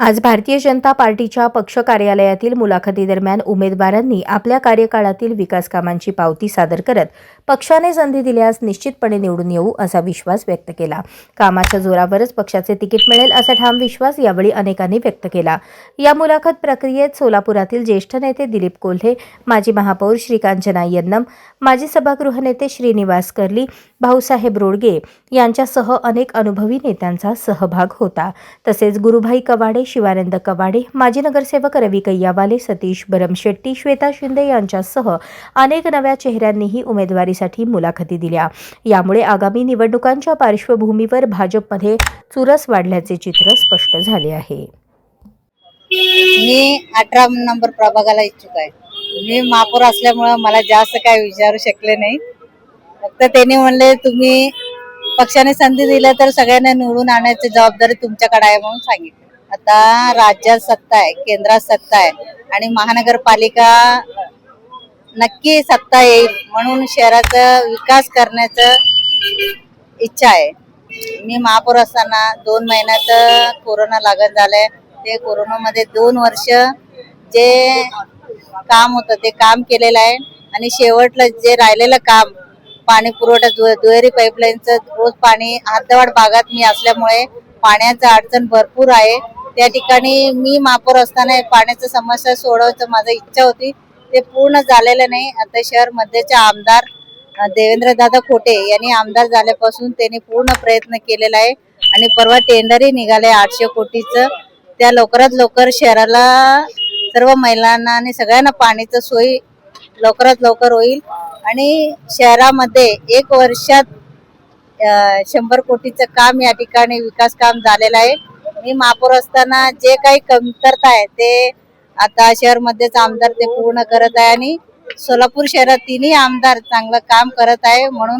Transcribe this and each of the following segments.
आज भारतीय जनता पार्टीच्या पक्ष कार्यालयातील मुलाखतीदरम्यान उमेदवारांनी आपल्या कार्यकाळातील विकास कामांची पावती सादर करत पक्षाने संधी दिल्यास निश्चितपणे निवडून येऊ असा विश्वास व्यक्त केला. कामाच्या जोरावरच पक्षाचे तिकीट मिळेल असा ठाम विश्वास यावेळी अनेकांनी व्यक्त केला. या मुलाखत प्रक्रियेत सोलापुरातील ज्येष्ठ नेते दिलीप कोल्हे माजी महापौर श्रीकांचना यन्नम माजी सभागृह नेते श्रीनिवास कर्ली भाऊसाहेब रोडगे यांच्यासह अनेक अनुभवी नेत्यांचा सहभाग होता. तसेच गुरुभाई कवाडे शिवानंद कवाडे माजी नगरसेवक रवी कैयावाले सतीश बरमशेट्टी श्वेता शिंदे यांच्यासह अनेक नव्या चेहऱ्यांनीही उमेदवारीसाठी मुलाखती दिल्या. यामुळे आगामी निवडणुकांच्या पार्श्वभूमीवर भाजपमध्ये चुरस वाढल्याचे चित्र स्पष्ट झाले आहे. मी अठरा नंबर प्रभागाला इच्छुक आहे. मी महापौर असल्यामुळं मला जास्त काय विचारू शकले नाही. फक्त त्यांनी म्हणले तुम्ही पक्षाने संधी दिल्या तर सगळ्यांना निवडून आणण्याची जबाबदारी तुमच्याकडे आहे म्हणून सांगितलं. आता राज्यात सत्ता आहे केंद्रात सत्ता आहे आणि महानगरपालिका नक्की सत्ता येईल म्हणून शहराचा विकास करण्याचं इच्छा आहे. मी महापौर असताना दोन महिन्यात कोरोना लागण झालंय. ते कोरोनामध्ये दोन वर्ष जे काम होतं ते काम केलेलं आहे आणि शेवटलं जे राहिलेलं काम पाणी पुरवठा दु- दुहेरी पाईपलाईनचं रोज पाणी हातवाड भागात मी असल्यामुळे पाण्याचं अडचण भरपूर आहे. त्या ठिकाणी मी महापौर असताना एक पाण्याचं समस्या सोडवायचं माझा इच्छा होती. ते पूर्ण झालेलं नाही. आता शहर मध्येचे आमदार देवेंद्र दादा खोटे यांनी आमदार झाल्यापासून त्यांनी पूर्ण प्रयत्न केलेला आहे. आणि परवा टेंडरही निघाले आठशे कोटीचं. त्या लवकरात लवकर शहराला सर्व महिलांना आणि सगळ्यांना पाण्याचं सोयी लवकरात लवकर होईल. आणि शहरामध्ये एक वर्षात शंभर कोटीचं काम या ठिकाणी विकास काम झालेलं आहे. मी महापौर असताना जे काही कमतरता आहे ते आता शहरमध्येच आमदार ते पूर्ण करत आहे आणि सोलापूर शहरात तिन्ही आमदार चांगलं काम करत आहे म्हणून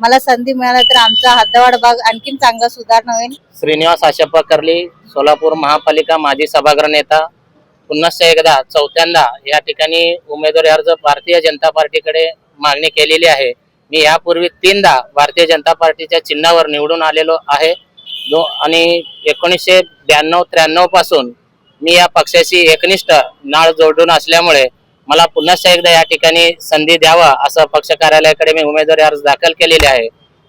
मला संधी मिळाली तर आमचा हद्दवाड भाग आणखीन चांगला सुधारणा होईल. श्रीनिवास आशप्पा कर्ली सोलापूर महापालिका माजी सभागृह नेता. पुन्हा एकदा चौथ्यांदा या ठिकाणी उमेदवारी अर्ज भारतीय जनता पार्टीकडे मागणी केलेली आहे. मी यापूर्वी तीनदा भारतीय जनता पार्टीच्या चिन्हावर निवडून आलेलो आहे. दो आणि एकोणीसशे ब्याण्णव त्र्याण्णवपासून मी या पक्षाशी एकनिष्ठ नाळ जोडून असल्यामुळे मला पुन्हा एकदा या ठिकाणी संधी द्यावा असं पक्ष कार्यालयाकडे मी उमेदवारी अर्ज दाखल केलेले आहे.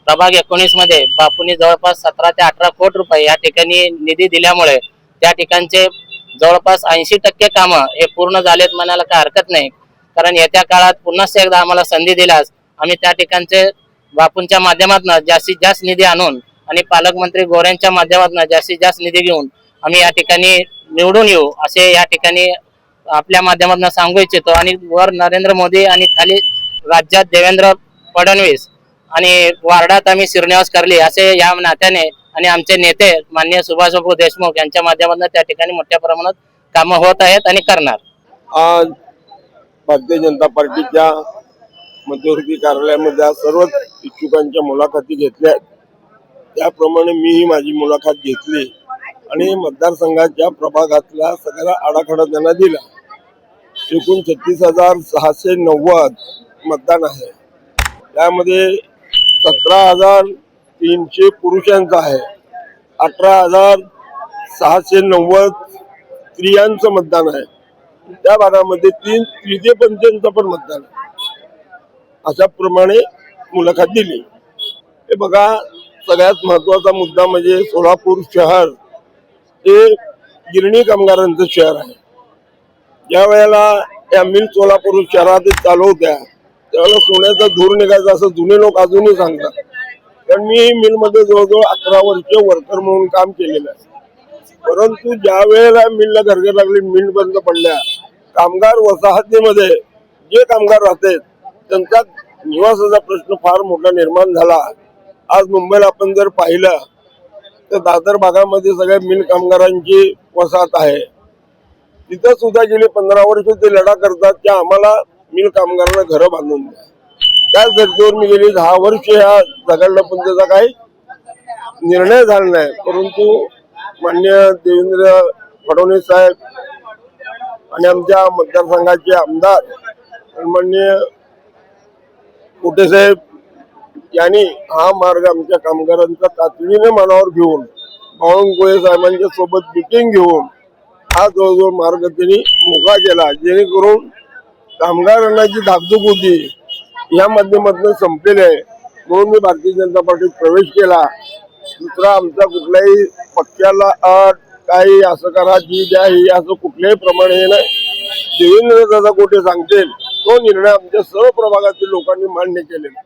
प्रभाग एकोणीसमध्ये बापूंनी जवळपास सतरा ते अठरा कोटी रुपये या ठिकाणी निधी दिल्यामुळे त्या ठिकाणचे जवळपास ऐंशी टक्के कामं हे पूर्ण झालेत म्हणायला काय हरकत नाही. कारण येत्या काळात पुन्हा एकदा आम्हाला संधी दिल्यास आम्ही त्या ठिकाणचे बापूंच्या माध्यमातून जास्तीत जास्त निधी आणून आणि पालकमंत्री गोऱ्यांच्या माध्यमातून जास्तीत जास्त निधी घेऊन आम्ही या ठिकाणी निवडून येऊ असे या ठिकाणी आपल्या माध्यमातून सांगू इच्छितो आणि वर नरेंद्र मोदी आणि खाली राज्यात देवेंद्र फडणवीस आणि वार्डात आम्ही श्रीनिवास करली असे या नात्याने आणि आमचे नेते माननीय सुभाषबाबू देशमुख यांच्या माध्यमातून त्या ठिकाणी मोठ्या प्रमाणात कामं होत आहेत आणि करणार आज भारतीय जनता पार्टीच्या मध्यवर्ती कार्यालयामध्ये सर्वच इच्छुकांच्या मुलाखती घेतल्या आहेत. त्याप्रमाणे मीही माझी मुलाखत घेतली आणि मतदारसंघाच्या प्रभागातला सगळ्याला आराखडा त्यांना दिला. एकूण छत्तीस हजार सहाशे नव्वद मतदान आहे. त्यामध्ये सतरा हजार तीनशे पुरुषांचं आहे. अठरा हजार सहाशे नव्वद स्त्रियांचं मतदान आहे. त्या भागामध्ये तीन तृतीयपंथीयांचं पण मतदान आहे. अशा प्रमाणे मुलाखत दिली. हे बघा सगळ्यात महत्त्वाचा मुद्दा म्हणजे सोलापूर शहर हे गिरणी कामगारांचं शहर आहे. ज्या वेळेला या मिल सोलापूर शहरात चालू होत्या त्यावेळेला सोन्याचा धूर निघायचा असं जुने लोक अजूनही सांगतात. कारण मी मिलमध्ये जवळजवळ अकरा वर्ष वर्कर म्हणून काम केलेलं आहे. परंतु ज्या वेळेला मिलला घरघर लागली मिल बंद पडल्या कामगार वसाहतीमध्ये जे कामगार राहतात त्यांचा निवासाचा प्रश्न फार मोठा निर्माण झाला. आज मुंबईला आपण जर पाहिलं तर दादर भागामध्ये सगळ्या मिल कामगारांची वसाहत आहे. तिथं सुद्धा गेली पंधरा वर्ष ते लढा करतात की आम्हाला मिल कामगारांना घरं बांधून द्या. त्याच धर्तीवर मी गेली दहा वर्ष ह्या झगडलं पण त्याचा काही निर्णय झाला नाही. परंतु मान्य देवेंद्र फडणवीस साहेब आणि आमच्या मतदारसंघाचे आमदार मान्य कुटे साहेब यांनी हा मार्ग आमच्या कामगारांचा तातडीने मनावर घेऊन बावनकुळे साहेबांच्या सोबत मिटिंग घेऊन हा जवळजवळ मार्ग त्यांनी मोकळा केला जेणेकरून कामगारांना जी धाकधूक होती. या माध्यमातून संपलेली. आहे म्हणून मी भारतीय जनता पार्टीत प्रवेश केला. दुसरा आमचा कुठल्याही पक्षाला अट काही असं करा जी द्या ही असं कुठल्याही प्रमाणे हे नाही. देवेंद्र दादा कोठे सांगतील? तो निर्णय आमच्या सर्व प्रभागातील लोकांनी मान्य केलेला